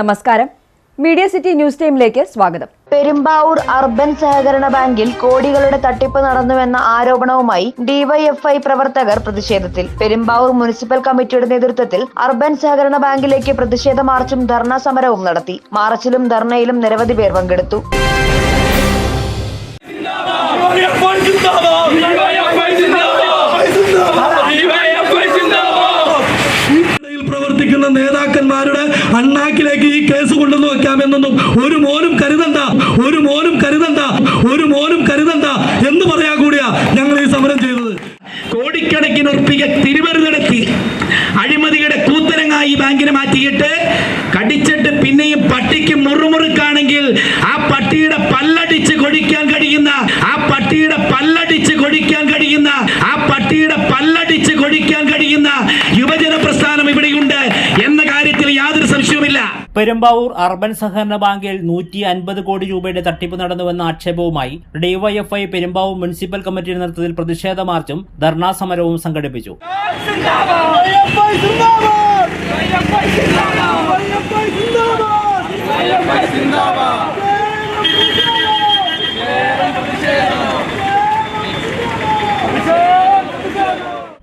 നമസ്കാരം. Media city news ടൈമിലേക്ക് സ്വാഗതം. പെരുമ്പാവൂർ അർബൻ സഹകരണ ബാങ്കിൽ കോടികളുടെ തട്ടിപ്പ് നടന്നുവെന്ന ആരോപണവുമായി ഡിവൈഎഫ്ഐ പ്രവർത്തകർ പ്രതിഷേധത്തിൽ. പെരുമ്പാവൂർ മുനിസിപ്പൽ കമ്മിറ്റിയുടെ നേതൃത്വത്തിൽ അർബൻ സഹകരണ ബാങ്കിലേക്ക് പ്രതിഷേധ മാർച്ചും ധർണാ സമരവും നടത്തി. മാർച്ചിലും ധർണയിലും നിരവധി പേർ പങ്കെടുത്തു. കൊണ്ടുവന്ന് വെക്കാമെന്നൊന്നും ഒരു മോനും കരുതണ്ട ഒരു മോനും കരുതണ്ട ഒരു മോനും കരുതണ്ട എന്ന് പറയാ കൂടിയാ ഞങ്ങൾ ഈ സമരം ചെയ്തത്. കോടിക്കണക്കിന് ഉറപ്പിക തിരുവരുതെടുത്തി അഴിമതിയുടെ കൂത്തരങ്ങായി ബാങ്കിനെ മാറ്റിയിട്ട് കടിച്ചിട്ട് പിന്നെയും പട്ടിക്ക് മുറുമുറുക്കാണെങ്കിൽ ആ പട്ടിയുടെ പല്ലടിച്ച് കൊടിക്കാൻ കഴിയുന്ന ആ പട്ടിയുടെ പല്ലടിച്ച് കൊടിക്കാൻ കഴിയുന്ന ആ പട്ടിയുടെ പല്ലടിച്ച് കൊടിക്കാൻ കഴിയുന്ന യുവജന പെരുമ്പാവൂർ അർബൻ സഹകരണ ബാങ്കിൽ നൂറ്റി അൻപത് കോടി രൂപയുടെ തട്ടിപ്പ് നടന്നുവെന്ന ആക്ഷേപവുമായി ഡിവൈഎഫ്ഐ പെരുമ്പാവൂർ മുനിസിപ്പൽ കമ്മിറ്റിയുടെ നേതൃത്വത്തിൽ പ്രതിഷേധ മാർച്ചും ധർണാ സമരവും സംഘടിപ്പിച്ചു.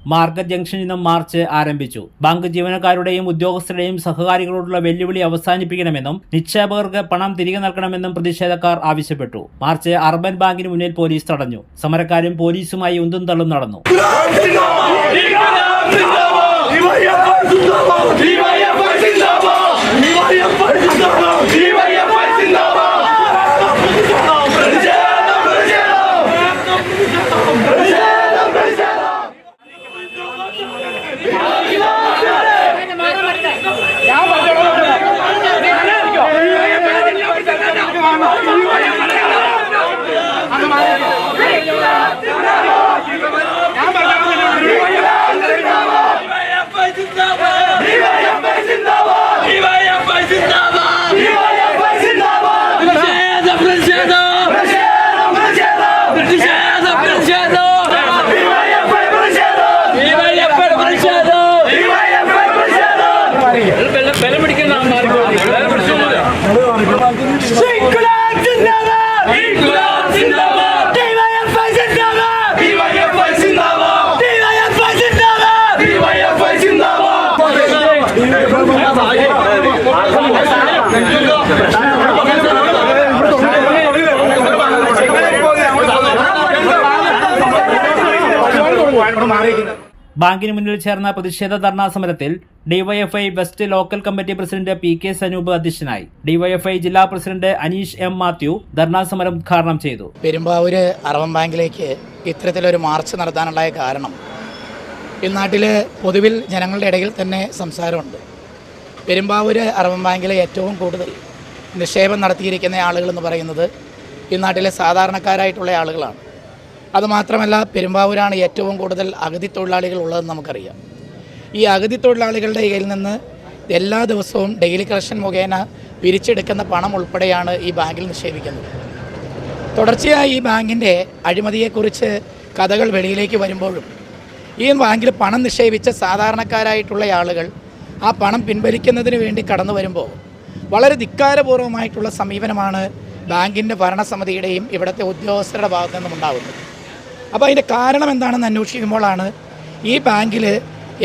മാർക്കറ്റ് ജംഗ്ഷനിൽ നിന്നും മാർച്ച് ആരംഭിച്ചു. ബാങ്ക് ജീവനക്കാരുടെയും ഉദ്യോഗസ്ഥരുടെയും സഹകാരികളോടുള്ള വെല്ലുവിളി അവസാനിപ്പിക്കണമെന്നും നിക്ഷേപകർക്ക് പണം തിരികെ നൽകണമെന്നും പ്രതിഷേധക്കാർ ആവശ്യപ്പെട്ടു. മാർച്ച് അർബൻ ബാങ്കിന് മുന്നിൽ പോലീസ് തടഞ്ഞു. സമരക്കാരും പോലീസുമായി ഉന്തും തള്ളും നടന്നു. ബാങ്കിന് മുന്നിൽ ചേർന്ന പ്രതിഷേധ ധർണാ സമരത്തിൽ DYFI west local committee president P K Sanoop അധ്യക്ഷനായി. ഡിവൈഎഫ്ഐ ജില്ലാ പ്രസിഡന്റ് അനീഷ് എം മാത്യു ധർണാ സമരം ഉദ്ഘാടനം ചെയ്തു. പെരുമ്പാവൂര് അറബൻ ബാങ്കിലേക്ക് ഇത്തരത്തിലൊരു മാർച്ച് നടത്താനുണ്ടായ കാരണം ഈ നാട്ടിലെ പൊതുവിൽ ജനങ്ങളുടെ ഇടയിൽ തന്നെ സംസാരമുണ്ട്. പെരുമ്പാവൂര് അറബൻ ബാങ്കിലെ ഏറ്റവും കൂടുതൽ നിക്ഷേപം നടത്തിയിരിക്കുന്ന ആളുകളെന്ന് പറയുന്നത് ഈ നാട്ടിലെ സാധാരണക്കാരായിട്ടുള്ള ആളുകളാണ്. അതുമാത്രമല്ല പെരുമ്പാവൂരാണ് ഏറ്റവും കൂടുതൽ അഗതി തൊഴിലാളികൾ ഉള്ളതെന്ന് നമുക്കറിയാം. ഈ അഗതി തൊഴിലാളികളുടെ കയ്യിൽ നിന്ന് എല്ലാ ദിവസവും ഡെയിലി കളക്ഷൻ മുഖേന പിരിച്ചെടുക്കുന്ന പണം ഉൾപ്പെടെയാണ് ഈ ബാങ്കിൽ നിക്ഷേപിക്കുന്നത്. തുടർച്ചയായി ഈ ബാങ്കിന്റെ അഴിമതിയെക്കുറിച്ച് കഥകൾ വെളിയിലേക്ക് വരുമ്പോഴും ഈ ബാങ്കിൽ പണം നിക്ഷേപിച്ച സാധാരണക്കാരായിട്ടുള്ള ആളുകൾ ആ പണം പിൻവലിക്കുന്നതിന് വേണ്ടി കടന്നു വരുമ്പോൾ വളരെ ധിക്കാരപൂർവമായിട്ടുള്ള സമീപനമാണ് ബാങ്കിന്റെ ഭരണസമിതിയുടെയും ഇവിടുത്തെ ഉദ്യോഗസ്ഥരുടെ ഭാഗത്തു നിന്നും ഉണ്ടാകുന്നത് അപ്പോൾ അതിന്റെ കാരണം എന്താണെന്ന് അന്വേഷിക്കുമ്പോഴാണ് ഈ ബാങ്കിൽ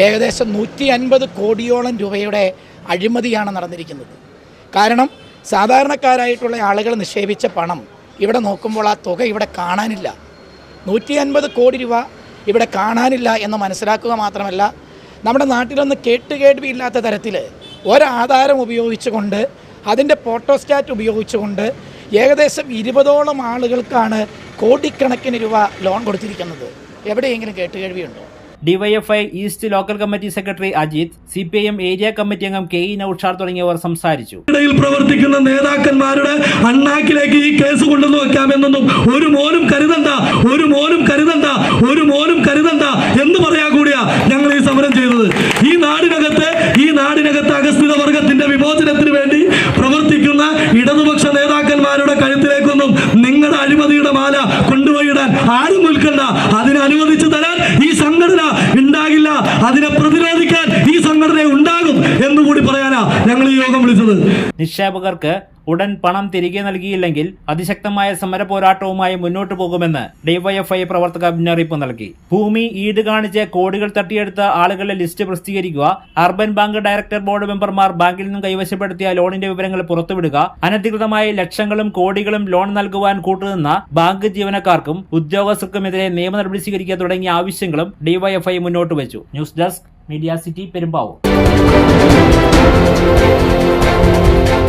ഏകദേശം നൂറ്റി അൻപത് കോടിയോളം രൂപയുടെ അഴിമതിയാണ് നടന്നിരിക്കുന്നത്. കാരണം സാധാരണക്കാരായിട്ടുള്ള ആളുകൾ നിക്ഷേപിച്ച പണം ഇവിടെ നോക്കുമ്പോൾ ആ തുക ഇവിടെ കാണാനില്ല. നൂറ്റി അൻപത് കോടി രൂപ ഇവിടെ കാണാനില്ല എന്ന് മനസ്സിലാക്കുക മാത്രമല്ല നമ്മുടെ നാട്ടിലൊന്ന് കേട്ടുകേൾവിയില്ലാത്ത തരത്തിൽ ഒരാധാരം ഉപയോഗിച്ചുകൊണ്ട് അതിന്റെ ഫോട്ടോസ്റ്റാറ്റ് ഉപയോഗിച്ചുകൊണ്ട് ഏകദേശം ഇരുപതോളം ആളുകൾക്കാണ് കോടിക്കണക്കിന് രൂപ ലോൺ കൊടുത്തിരിക്കുന്നത്. എവിടെയെങ്കിലും കേട്ടുകേൾവിയുണ്ടോ? DYFI east local committee secretary Ajith C P I M area committee അംഗം കെ ഇ നൌഷാർ തുടങ്ങിയവർ സംസാരിച്ചു. ഇടയിൽ പ്രവർത്തിക്കുന്ന നേതാക്കന്മാരുടെ അണ്ണാക്കിലേക്ക് ഈ കേസ് കൊണ്ടുവന്ന് വെക്കാമെന്നൊന്നും ഒരു മോനും കരുതണ്ട ഒരു മോനും കരുതണ്ട ഒരു മോനും കരുതണ്ട എന്ന് പറയാ കൂടിയാ ഞങ്ങൾ ഈ സമരം ചെയ്തത് ഈ നാടിനകത്ത് ഈ നാടിനകത്ത് അഗസ്തിത വർഗത്തിന്റെ വിമോചനത്തിന് വേണ്ടി പ്രവർത്തിക്കുന്ന ഇടതുപക്ഷ നേതാക്കന്മാരുടെ കഴുത്തിലേക്കൊന്നും നിങ്ങളുടെ അഴിമതിയുടെ മാല കൊണ്ടുപോയിടാൻ ആരും നിൽക്കണ്ട. അതിനെ അനുവദിച്ചു തരാൻ ഈ സംഘടന ഉണ്ടാകില്ല. അതിനെ പ്രതിരോധിക്കാൻ ഈ സംഘടന ഉണ്ടാകും എന്നുകൂടി പറയാനാ ഞങ്ങൾ ഈ യോഗം വിളിച്ചത്. നിക്ഷേപകർക്ക് ഉടൻ പണം തിരികെ നൽകിയില്ലെങ്കിൽ അതിശക്തമായ സമര പോരാട്ടവുമായി മുന്നോട്ടു പോകുമെന്ന് ഡിവൈഎഫ്ഐ പ്രവർത്തക മുന്നറിയിപ്പ് നൽകി. ഭൂമി ഈട് കാണിച്ച് കോടികൾ തട്ടിയെടുത്ത ആളുകളുടെ ലിസ്റ്റ് പ്രസിദ്ധീകരിക്കുക അർബൻ ബാങ്ക് ഡയറക്ടർ ബോർഡ് മെമ്പർമാർ ബാങ്കിൽ നിന്നും കൈവശപ്പെടുത്തിയ ലോണിന്റെ വിവരങ്ങൾ പുറത്തുവിടുക അനധികൃതമായി ലക്ഷങ്ങളും കോടികളും ലോൺ നൽകുവാൻ കൂട്ടുനിന്ന ബാങ്ക് ജീവനക്കാർക്കും ഉദ്യോഗസ്ഥർക്കുമെതിരെ നിയമ നടപടി സ്വീകരിക്കുക തുടങ്ങിയ ആവശ്യങ്ങളും ഡിവൈഎഫ്ഐ മുന്നോട്ട് വെച്ചു. News desk media city Perumbavoor.